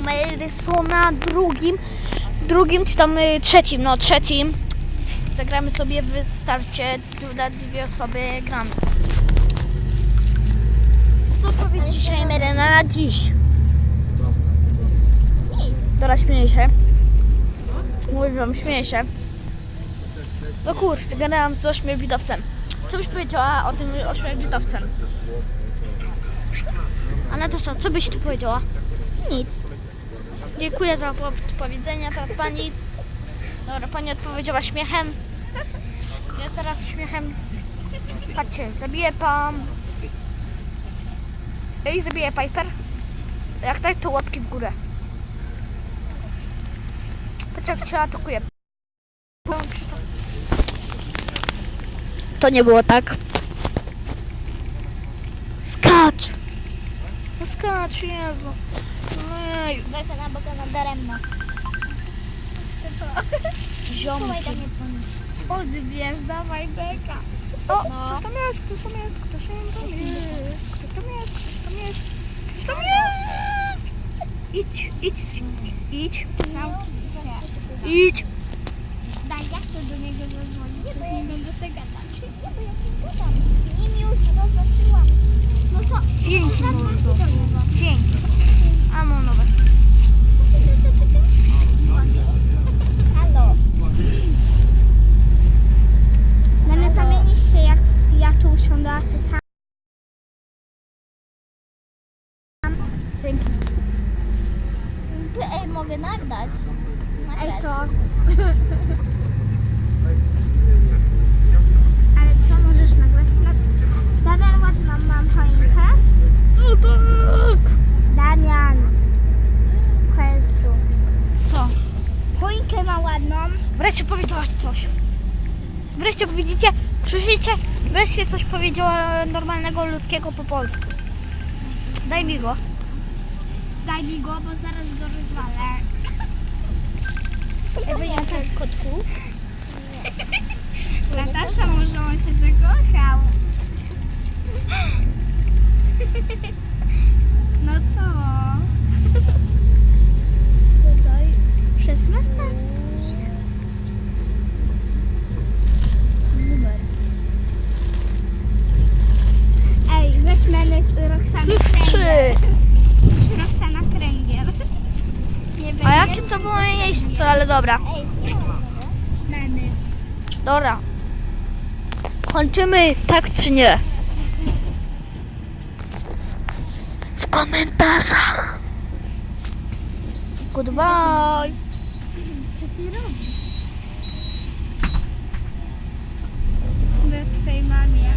numery są na drugim, drugim czy tam y, trzecim, no trzecim. Zagramy sobie w starcie, na dwie osoby gramy. Co powiedz dzisiaj Merena na dziś? Nic. Dobra, śmieję się. Mówię wam, śmieję się. No kurczę, gadałam z ośmiorbitowcem. Co byś powiedziała o tym ośmiorbitowcem? A na to co? Co byś tu powiedziała? Nic. Dziękuję za odpowiedzenia. Teraz pani. Dobra, pani odpowiedziała śmiechem. Jest teraz śmiechem. Patrzcie, zabije pan. Ej, zabije Piper. Jak tak, to łapki w górę. Patrzcie, jak cię atakuje. To nie było tak. Skacz! No skacz, Jezu. Ej, Zwykle na boga na daremno. Ziomki. Chowaj do mnie dzwoni. Odbierz, dawaj beka. O, No. ktoś tam jest, ktoś tam jest, ktoś tam jest, ktoś tam jest, ktoś tam jest, ktoś tam jest. Idź, idź, idź, Zamknij się. idź. Daj, ja chcę do niego zadzwonić. Nie, bo ja nie będę sobie gadać. Nie, bo ja nie gadam. Z nim już zaznaczyłam się. No to Dzięki, zadzwoń mordo. do niego. Dzięki. A mam nowe. Halo. Zamiast zamienisz się, jak ja tu usiądę, a ty tam. Dzięki. Ej, mogę nagrać. Ej, co? Ale co możesz nagrać? Na... Damian, ładną mam choinkę. No tak. Damian. W końcu. Co? Choinkę ma ładną. Wreszcie powiedziałaś coś. Wreszcie widzicie, słyszycie? Wreszcie coś powiedziała normalnego ludzkiego po polsku. Daj mi go. Daj mi go, bo zaraz go rozwalę. Ewa, tak kotku? Natasza, może on się zakochał. No co? Tutaj 16. Numer. Ej, weźmy Roxanę. Plus 3. to było miejsce, ale dobra. Dobra. Kończymy tak czy nie? W komentarzach. Goodbye. Co ty robisz? Dla twojej mamie.